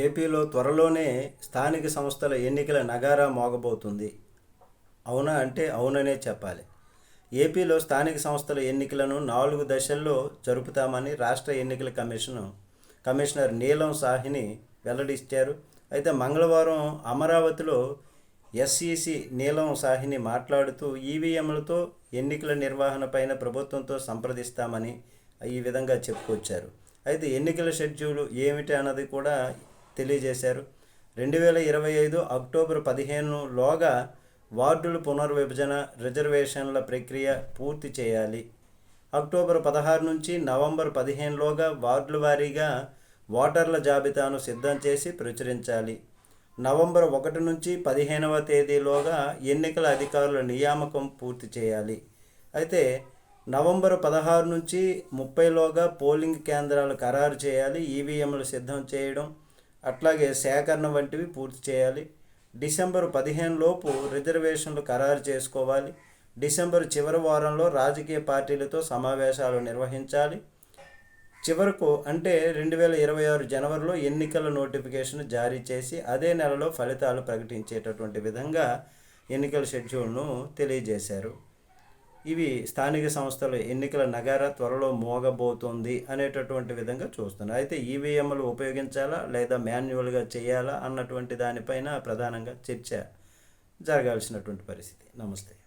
ఏపీలో త్వరలోనే స్థానిక సంస్థల ఎన్నికల నగారా మోగబోతుంది. అవునా అంటే అవుననే చెప్పాలి. ఏపీలో స్థానిక సంస్థల ఎన్నికలను నాలుగు దశల్లో జరుపుతామని రాష్ట్ర ఎన్నికల కమిషన్ కమిషనర్ నీలం సాహిని వెల్లడించారు అయితే మంగళవారం అమరావతిలో ఎస్ఈసి నీలం సాహిని మాట్లాడుతూ ఈవీఎంలతో ఎన్నికల నిర్వహణపైన ప్రభుత్వంతో సంప్రదిస్తామని ఈ విధంగా చెప్పుకొచ్చారు. అయితే ఎన్నికల షెడ్యూల్ ఏమిటి అన్నది కూడా తెలియజేశారు. రెండు వేల ఇరవై ఐదు అక్టోబర్ పదిహేనులోగా వార్డుల పునర్విభజన రిజర్వేషన్ల ప్రక్రియ పూర్తి చేయాలి. అక్టోబర్ పదహారు నుంచి నవంబర్ పదిహేనులోగా వార్డుల వారీగా ఓటర్ల జాబితాను సిద్ధం చేసి ప్రచురించాలి. నవంబర్ ఒకటి నుంచి పదిహేనవ తేదీలోగా ఎన్నికల అధికారుల నియామకం పూర్తి చేయాలి. అయితే నవంబర్ పదహారు నుంచి ముప్పైలోగా పోలింగ్ కేంద్రాలు ఖరారు చేయాలి. ఈవీఎంలు సిద్ధం చేయడం అట్లాగే సేకరణ వంటివి పూర్తి చేయాలి. డిసెంబర్ పదిహేను లోపు రిజర్వేషన్లు ఖరారు చేసుకోవాలి. డిసెంబర్ చివరి వారంలో రాజకీయ పార్టీలతో సమావేశాలు నిర్వహించాలి. చివరకు అంటే రెండు వేల ఇరవై ఆరు జనవరిలో ఎన్నికల నోటిఫికేషన్ జారీ చేసి అదే నెలలో ఫలితాలు ప్రకటించేటటువంటి విధంగా ఎన్నికల షెడ్యూల్ను తెలియజేశారు. ఇవి స్థానిక సంస్థల ఎన్నికల నగార త్వరలో మోగబోతోంది అనేటటువంటి విధంగా చూస్తున్నారు. అయితే ఈవీఎంలు ఉపయోగించాలా లేదా మాన్యువల్గా చేయాలా అన్నటువంటి దానిపైన ప్రధానంగా చర్చ జరగాల్సినటువంటి పరిస్థితి. నమస్తే.